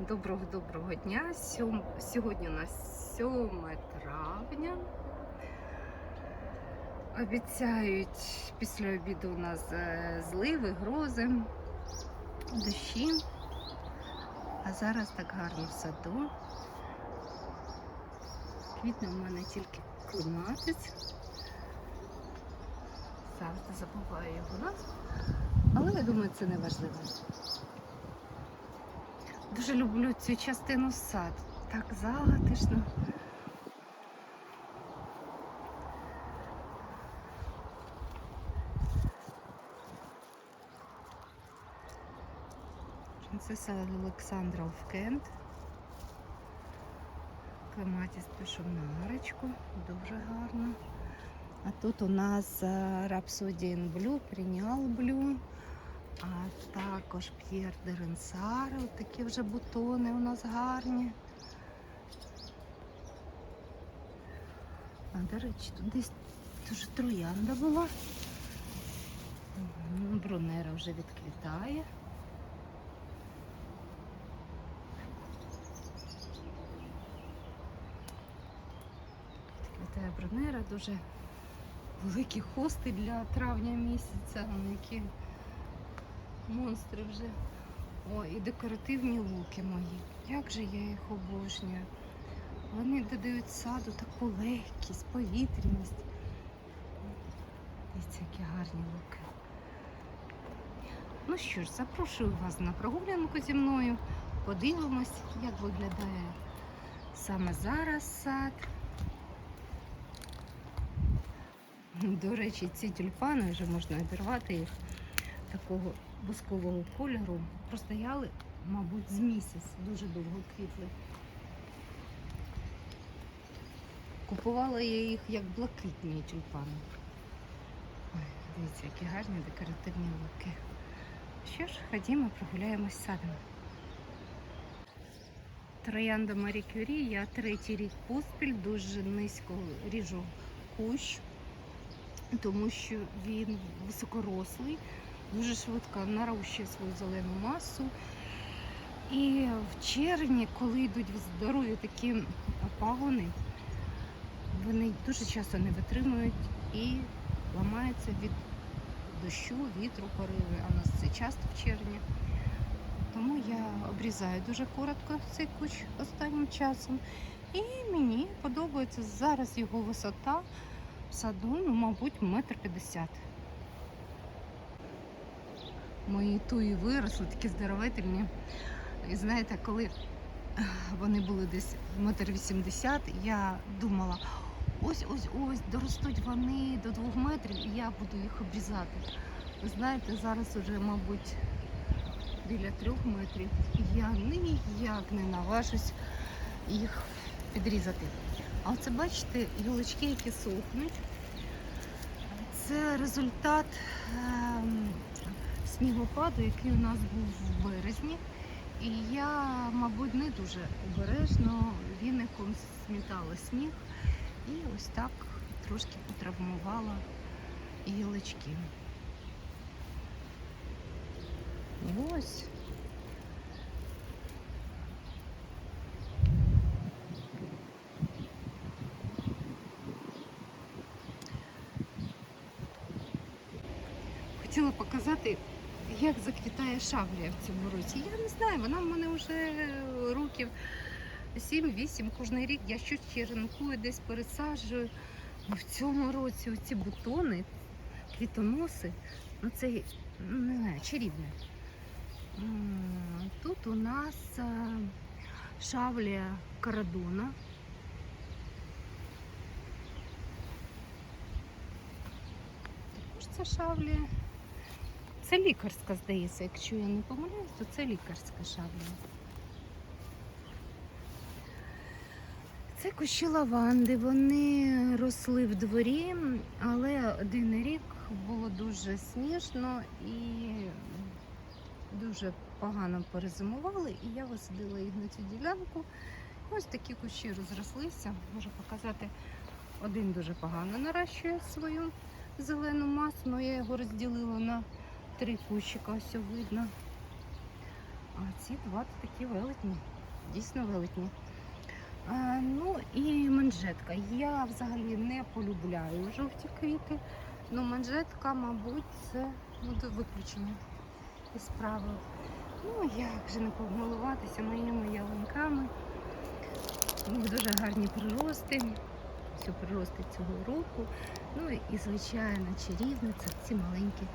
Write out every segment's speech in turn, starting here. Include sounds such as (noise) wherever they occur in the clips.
Доброго-доброго дня. Сьогодні у нас 7 травня. Обіцяють після обіду у нас е, зливи, грози, дощі. А зараз так гарно в саду. Квітне у мене тільки клематець. Завжди забуваю його. Але я думаю, це не важливо. Дуже люблю цю частину сад. Так затишно. Принцеса Олександра в Кент. Клематіс пішов на арочку. Дуже гарно. А тут у нас Рапсодіан Блю, Прінял Блю. А також П'єр де Ренсаре, Ось такі вже бутони у нас гарні. А, до речі, тут десь дуже троянда була. Брунера вже відквітає. Відквітає брунера, дуже великі хости для травня місяця, які монстри вже. О, і декоративні луки мої. Як же я їх обожнюю. Вони додають саду таку легкість, повітряність. Дивіться, які гарні луки. Ну що ж, запрошую вас на прогулянку зі мною. Подивимось, як виглядає саме зараз сад. До речі, ці тюльпани вже можна обірвати їх такого бускового кольору. Простояли, мабуть, з місяць. Дуже довго квітли. Купувала я їх як блакитні тюльпани. Ой, дивіться, які гарні декоративні луки. Що ж, ходімо, прогуляємось садом. Троянда Марі Кюрі, я третій рік поспіль дуже низько ріжу кущ, тому що він високорослий, дуже швидко нарощує свою зелену масу. І в червні, коли йдуть здорові такі пагони, вони дуже часто не витримують і ламаються від дощу, вітру, пориви. А у нас це часто в червні. Тому я обрізаю дуже коротко цей кущ останнім часом. І мені подобається зараз його висота в саду, ну, мабуть, метр п'ятдесят. Мої туї виросли, такі здоровительні. І знаєте, коли е, вони були десь метр вісімдесят, я думала, ось ось ось доростуть вони до двох метрів, і я буду їх обрізати. Ви знаєте, зараз уже, мабуть, біля трьох метрів. І я ніяк не наважусь їх підрізати. А оце бачите, гілочки, які сохнуть. Це результат ем, снігопаду, який у нас був в березні. І я, мабуть, не дуже обережно віником смітала сніг і ось так трошки потравмувала гілочки. Ось. Хотіла показати, як заквітає шавлія в цьому році. Я не знаю, вона в мене вже років 7-8 кожен рік. Я щось черенкую, десь пересаджую. В цьому році оці бутони, квітоноси, ну це ну, не знаю, чарівне. Тут у нас е, шавлія карадона. Також це шавлія. Це лікарська, здається, якщо я не помиляюсь, то це лікарська шавлія. Це кущі лаванди, вони росли в дворі, але один рік було дуже сніжно і дуже погано перезимували, і я висадила їх на цю ділянку. Ось такі кущі розрослися. Можу показати, один дуже погано наращує свою зелену масу, але я його розділила на три кущика, ось видно. А ці два такі велетні, дійсно велетні. А, ну і манжетка. Я взагалі не полюбляю жовті квіти. Ну, манжетка, мабуть, це буде виключення із правил. Ну, як же не помилуватися моїми ялинками. Дуже гарні прирости. Все прирости цього року. Ну і, звичайно, чарівно це ці маленькі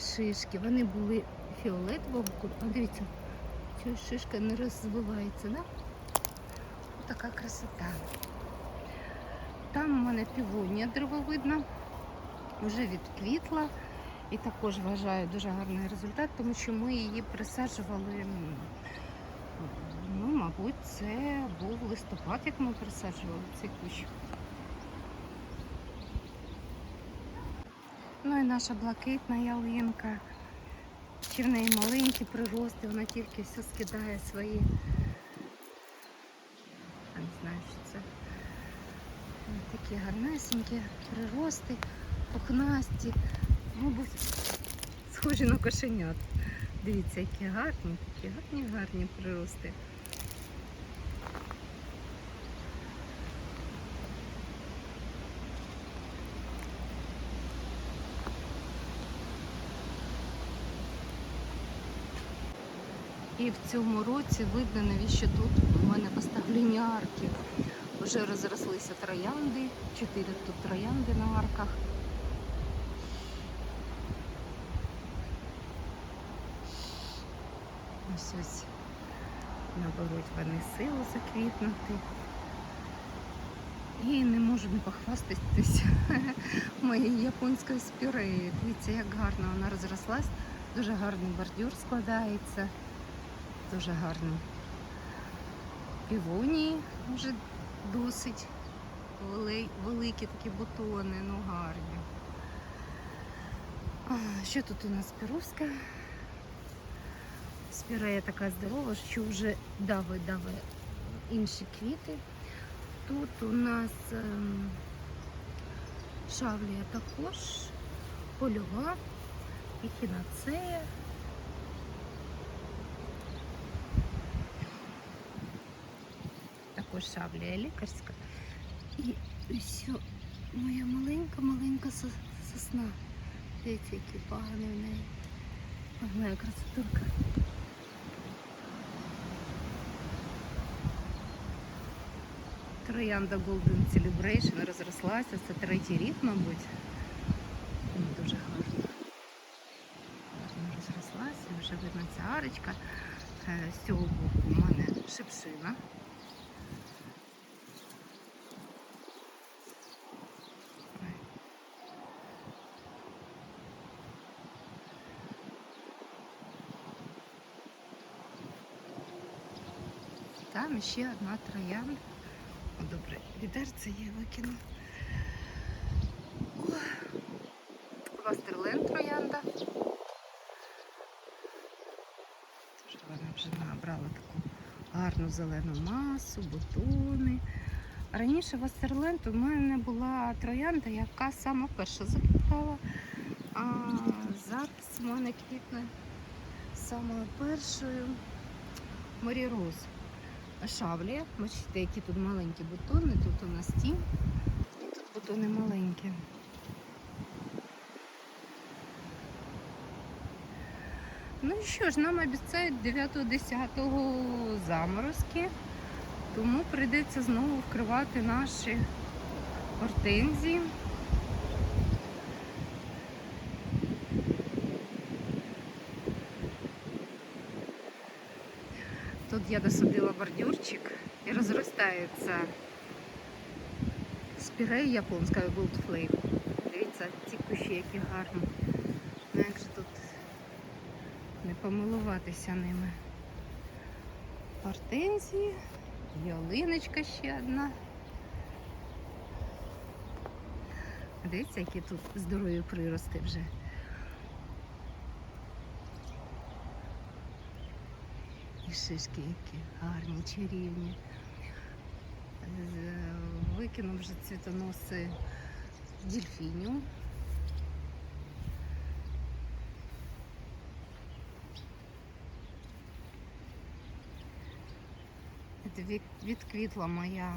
шишки. Вони були фіолетового кольору. А дивіться, ця шишка не розвивається, да? Така красота. Там у мене півонія деревовидна, вже відквітла. І також вважаю дуже гарний результат, тому що ми її присаджували. Ну, мабуть, це був листопад, як ми присаджували цей кущ. І наша блакитна ялинка. Чи в неї маленькі прирости, вона тільки все скидає свої. Я не знаю, що це. Ось Такі гарнесенькі прирости, пухнасті, мабуть, схожі на кошенят. Дивіться, які гарні, такі гарні, гарні прирости. І в цьому році видно, навіщо тут у мене поставлені арки. Вже розрослися троянди, чотири тут троянди на арках. Ось ось наберуть вони силу заквітнути. І не можу не похвастатися (laughs) моєю японською спіреєю. Дивіться, як гарно вона розрослась. Дуже гарний бордюр складається. Дуже гарно. Півонії вже досить великі такі бутони, ну гарні. А, Що тут у нас піровська? Спірея така здорова, що вже дави-дави інші квіти. Тут у нас ем, шавлія також, польова, ехінацея. Також шавлія лікарська. І все, моя маленька-маленька сосна. Дивіться, які пагани в неї. Моя красотурка. Троянда Golden Celebration розрослася. Це третій рік, мабуть. Ну, Дуже гарно. Гарно розрослася, вже видно ця арочка. Е, З цього боку у мене шипшина. Там ще одна троянда. О, добре, відерце я викину. Вастерлен троянда. Тож вона вже набрала таку гарну зелену масу, бутони. Раніше Вастерленд у мене була троянда, яка сама перша заквітала. А зараз у мене квітне самою першою Марі Роз. Шавлія. Бачите, які тут маленькі бутони, тут у нас ті, тут бутони маленькі. Ну і що ж, нам обіцяють 9-10 заморозки, тому прийдеться знову вкривати наші гортензії. Я досадила бордюрчик і розростається спірея японська Gold Flame. Дивіться, ці кущі які гарні. Ну як же тут не помилуватися ними. Гортензії, ялиночка ще одна. Дивіться, які тут здорові прирости вже. Шишки які гарні, чарівні. Викинув вже цвітоноси дельфіню. від- відквітла моя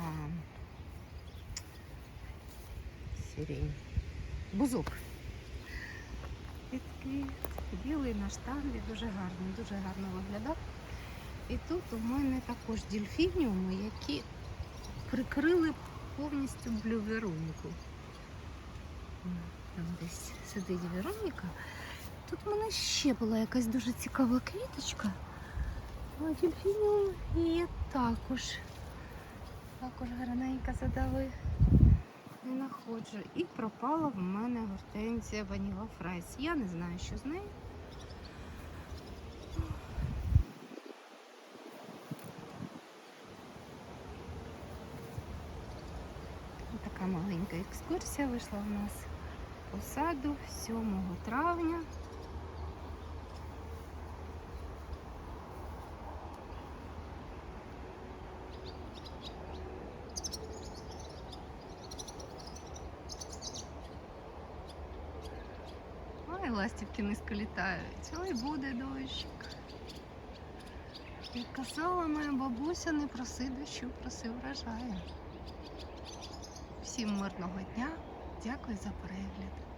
сирень. Бузок. Відквіт. Білий на штамбі, дуже гарний, дуже гарно виглядав. І тут у мене також дельфініуми, які прикрили повністю блю Вероніку. Там десь сидить Вероніка. Тут в мене ще була якась дуже цікава квіточка. А дельфініум є також. Також гарненько задали. Не знаходжу. І пропала в мене гортензія Ваніла Фрайс. Я не знаю, що з нею. Така маленька екскурсія вийшла в нас по саду 7 травня. Ой, ластівки низько літають. Ой, буде дощик. Як казала моя бабуся, не проси дощу, проси врожаю. Всім мирного дня. Дякую за перегляд.